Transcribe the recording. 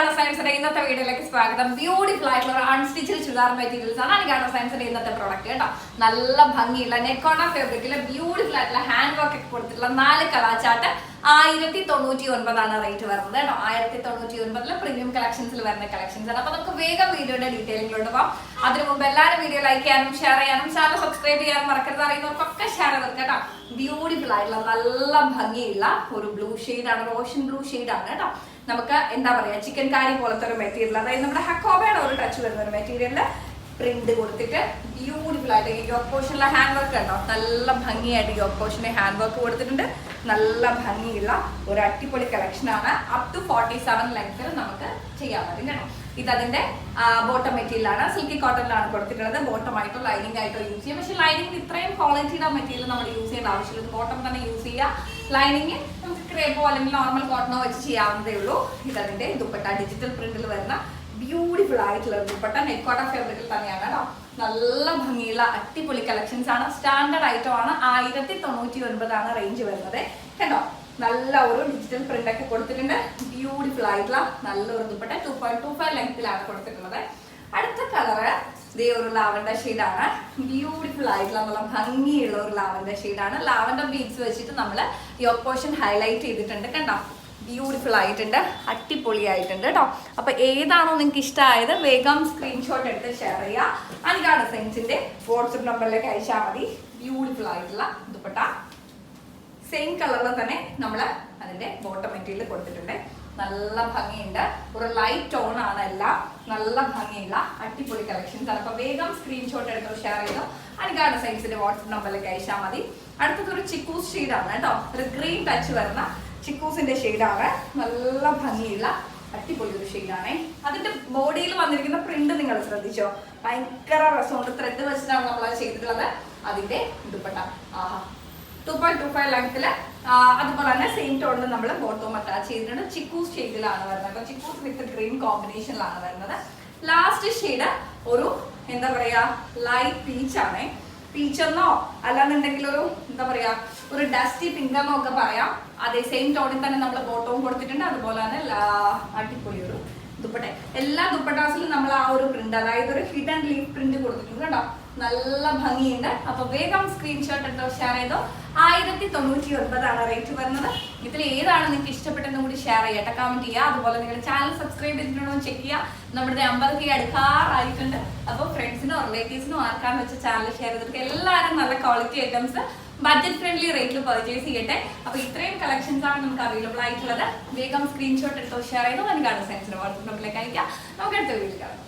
അനികാണ സയൻസിന്റെ ഇന്നത്തെ വീഡിയോയിലേക്ക് സ്വാഗതം. ബ്യൂട്ടിഫുൾ ആയിട്ടുള്ള ഒരു അൺസ്റ്റിച്ചഡ് ചുരിദാർ മെറ്റീരിയൽസ് ആണ് അനികാണ സയൻസിന്റെ ഇന്നത്തെ പ്രോഡക്റ്റ് കേട്ടോ. നല്ല ഭംഗിയുള്ള നെക്കോണ ഫാബ്രിക്കിൽ ബ്യൂട്ടിഫുൾ ആയിട്ടുള്ള ഹാൻഡ് വർക്ക് ഒക്കെ കൊടുത്തിട്ടുള്ള നാല് കളാച്ചാട്ട് ആയിരത്തി തൊണ്ണൂറ്റി ഒൻപതാണ് റേറ്റ് വരുന്നത് കേട്ടോ. ആയിരത്തി തൊണ്ണൂറ്റി ഒൻപതിലെ പ്രീമിയം കളക്ഷൻസിൽ വരുന്ന കളക്ഷൻസ് ആണ്. അപ്പൊ നമുക്ക് വേഗം വീഡിയോയുടെ ഡീറ്റെയിലിംഗിലോട്ട് പോകാം അതിനു മുമ്പ് എല്ലാവരും വീഡിയോ ലൈക്ക് ചെയ്യാനും ഷെയർ ചെയ്യാനും ചാനൽ സബ്സ്ക്രൈബ് ചെയ്യാനും മറക്കരുത്. അറിയുന്നവർക്കൊക്കെ ഷെയർ ചെയ്ത് കേട്ടോ. ബ്യൂട്ടിഫുൾ ആയിട്ടുള്ള നല്ല ഭംഗിയുള്ള ഒരു ബ്ലൂ ആണ് റോഷൻ ബ്ലൂ ആണ് കേട്ടോ. നമുക്ക് എന്താ പറയാ ചിക്കൻ കാരി പോലത്തെ ഒരു മെറ്റീരിയൽ അതായത് നമ്മുടെ ഹക്കോബയുടെ ഒരു ടച്ച് വരുന്ന ഒരു മെറ്റീരിയലിൽ പ്രിന്റ് കൊടുത്തിട്ട് ബ്യൂട്ടിഫുൾ ആയിട്ട് യോക്ക് പോർഷനിലെ ഹാൻഡ് വർക്ക് കണ്ടോ? നല്ല ഭംഗിയായിട്ട് യോക്ക് പോർഷന് ഹാൻഡ് വർക്ക് കൊടുത്തിട്ടുണ്ട്. നല്ല ഭംഗിയുള്ള ഒരു അടിപൊളി കളക്ഷൻ ആണ്. അപ് ടു ഫോർട്ടി സെവൻ ലെങ്ത്തിൽ നമുക്ക് ചെയ്യാൻ പറ്റും കേട്ടോ. ഇത് അതിന്റെ ബോട്ടം മെറ്റീരിയൽ ആണ്. സിൽക്കി കോട്ടണിലാണ് കൊടുത്തിട്ടുള്ളത്. ബോട്ടം ആയിട്ടോ ലൈനിങ് ആയിട്ടോ യൂസ് ചെയ്യാം. പക്ഷെ ലൈനിങ് ഇത്രയും ക്വാളിറ്റിയുടെ മെറ്റീരിയൽ നമ്മൾ യൂസ് ചെയ്യേണ്ട ആവശ്യമില്ല. ബോട്ടം തന്നെ യൂസ് ചെയ്യുക ലൈനിങ് നമുക്ക് ക്രേപ്പോ അല്ലെങ്കിൽ നോർമൽ കോട്ടണോ വെച്ച് ചെയ്യാവുന്നതേ ഉള്ളൂ. ഇതതിന്റെ ദുപ്പട്ട ഡിജിറ്റൽ പ്രിന്റിൽ വരുന്ന ബ്യൂട്ടിഫുൾ ആയിട്ടുള്ള ദുപ്പട്ട. നെക്കോട്ട ഫാബ്രിക്കിൽ തന്നെയാണ് കേട്ടോ. നല്ല ഭംഗിയുള്ള അടിപൊളി കളക്ഷൻസ് ആണ്. സ്റ്റാൻഡേർഡ് ഐറ്റം ആണ്. ആയിരത്തി തൊണ്ണൂറ്റി ഒൻപതാണ് റേഞ്ച് വരുന്നത്. കണ്ടോ? നല്ല ഒരു ഡിജിറ്റൽ പ്രിന്റ് ഒക്കെ കൊടുത്തിട്ടുണ്ട്. ബ്യൂട്ടിഫുൾ ആയിട്ടുള്ള നല്ലൊരു dupatta. Two point two five ലെങ്ത്തിലാണ് കൊടുത്തിട്ടുള്ളത്. അടുത്ത കളറ് ഇതേ ഒരു ലാവൻഡർ ഷെയ്ഡാണ് ബ്യൂട്ടിഫുൾ ആയിട്ടുള്ള നല്ല ഭംഗിയുള്ള ഒരു ലാവൻഡർ ഷെയ്ഡാണ് ലാവൻഡർ ബീഡ്സ് വെച്ചിട്ട് നമ്മൾ യോക്ക് പോർഷൻ ഹൈലൈറ്റ് ചെയ്തിട്ടുണ്ട്. കണ്ടോ? ബ്യൂട്ടിഫുൾ ആയിട്ടുണ്ട് അടിപൊളി ആയിട്ടുണ്ട് കേട്ടോ അപ്പൊ ഏതാണോ നിങ്ങൾക്ക് ഇഷ്ടമായത് വേഗം സ്ക്രീൻഷോട്ട് എടുത്ത് ഷെയർ ചെയ്യുക അനികാ ഡിസൈൻസിന്റെ വാട്സപ്പ് നമ്പറിലേക്ക് അയച്ചാൽ മതി. ബ്യൂട്ടിഫുൾ ആയിട്ടുള്ള ദുപ്പട്ട. സെയിം കളറിൽ തന്നെ നമ്മൾ അതിന്റെ ബോട്ടം മെറ്റീരിയൽ കൊടുത്തിട്ടുണ്ട്. നല്ല ഭംഗിയുണ്ട്. ഒരു ലൈറ്റ് ടോൺ ആണ് എല്ലാം നല്ല ഭംഗിയുള്ള അടിപൊളി കളക്ഷൻസ് ആണ്. അപ്പൊ വേഗം സ്ക്രീൻഷോട്ട് എടുത്ത് ഷെയർ ചെയ്തോ. അനികാ ഡിസൈൻസിന്റെ വാട്സപ്പ് നമ്പറിലേക്ക് അയച്ചാൽ മതി. അടുത്തത് ഒരു ചിക്കൂസ് ഷെയ്ഡാണ് കേട്ടോ ഒരു ഗ്രീൻ ടച്ച് വരുന്ന ചിക്കൂസിന്റെ ഷെയ്ഡാണ്. നല്ല ഭംഗിയുള്ള അടിപൊളി ഒരു ഷെയ്ഡാണേ. അതിന്റെ ബോഡിയിൽ വന്നിരിക്കുന്ന പ്രിന്റ് നിങ്ങൾ ശ്രദ്ധിച്ചോ? ഭയങ്കര രസമുണ്ട്. ത്രെഡ് വെച്ചിട്ടാണ് നമ്മൾ ചെയ്തിട്ടുള്ളത്. അതിന്റെ ദുപ്പട്ട. ആഹാ. ടു പോയിന്റ് ടു ഫൈവ് ലെങ്ത്തിൽ അതുപോലെ തന്നെ സെയിം ടോണിൽ നമ്മൾ ബോട്ടോം അറ്റാച്ച് ചെയ്തിട്ടുണ്ട്. ചിക്കൂസ് ഷെയ്ഡിലാണ് വരുന്നത്. അപ്പൊ ചിക്കൂസ് വിത്ത് ഗ്രീൻ കോമ്പിനേഷനിലാണ് വരുന്നത്. ലാസ്റ്റ് ഷെയ്ഡ് ഒരു എന്താ പറയാ ലൈറ്റ് പീച്ച് ആണേ. പീച്ച് എന്നോ അല്ലാന്നുണ്ടെങ്കിൽ ഒരു എന്താ പറയാ ഒരു ഡസ്റ്റി പിങ്ക് എന്നോ ഒക്കെ പറയാം. അതേ സെയിം ടോണിൽ തന്നെ നമ്മൾ ബോട്ടവും കൊടുത്തിട്ടുണ്ട്. അതുപോലെ തന്നെ അടിപൊളി ഒരു ദുപ്പട്ട. എല്ലാ ദുപ്പട്ടാസിലും നമ്മൾ ആ ഒരു പ്രിന്റ് അതായത് ഒരു ഹിഡൻ ലീഫ് പ്രിന്റ് കൊടുത്തിട്ടുണ്ട് കേട്ടോ. നല്ല ഭംഗിയുണ്ട്. അപ്പൊ വേഗം സ്ക്രീൻഷോട്ട് എടുത്തോ ഷെയർ ചെയ്തോ. ആയിരത്തി തൊണ്ണൂറ്റി ഒൻപതാണ് റേറ്റ് വരുന്നത്. ഇതിൽ ഏതാണ് നിങ്ങൾക്ക് ഇഷ്ടപ്പെട്ടെന്ന് കൂടി ഷെയർ ചെയ്യട്ടെ കമന്റ് ചെയ്യുക. അതുപോലെ നിങ്ങളുടെ ചാനൽ സബ്സ്ക്രൈബ് ചെയ്തിട്ടുണ്ടോ ചെക്ക് ചെയ്യുക. നമ്മുടെ അമ്പത് കെ അടുക്കാറായിട്ടുണ്ട്. അപ്പോൾ ഫ്രണ്ട്സിനോ റിലേറ്റീവ്സിനോ ആർക്കാന്ന് വെച്ച ചാനൽ ഷെയർ ചെയ്തിട്ട് എല്ലാവരും നല്ല ക്വാളിറ്റി ഐറ്റംസ് ബഡ്ജറ്റ് ഫ്രണ്ട്ലി റേറ്റിൽ പർച്ചേസ് ചെയ്യട്ടെ. അപ്പൊ ഇത്രയും കളക്ഷൻസ് ആണ് നമുക്ക് അവൈലബിൾ ആയിട്ടുള്ളത്. വേഗം സ്ക്രീൻഷോട്ട് എടുത്തോ ഷെയർ ചെയ്തോ എനിക്ക് സയൻസിന് വാട്സപ്പ് നമ്പറിലേക്ക് അയക്കാം. നമുക്ക് അടുത്ത വീട്ടിൽ കാണാം.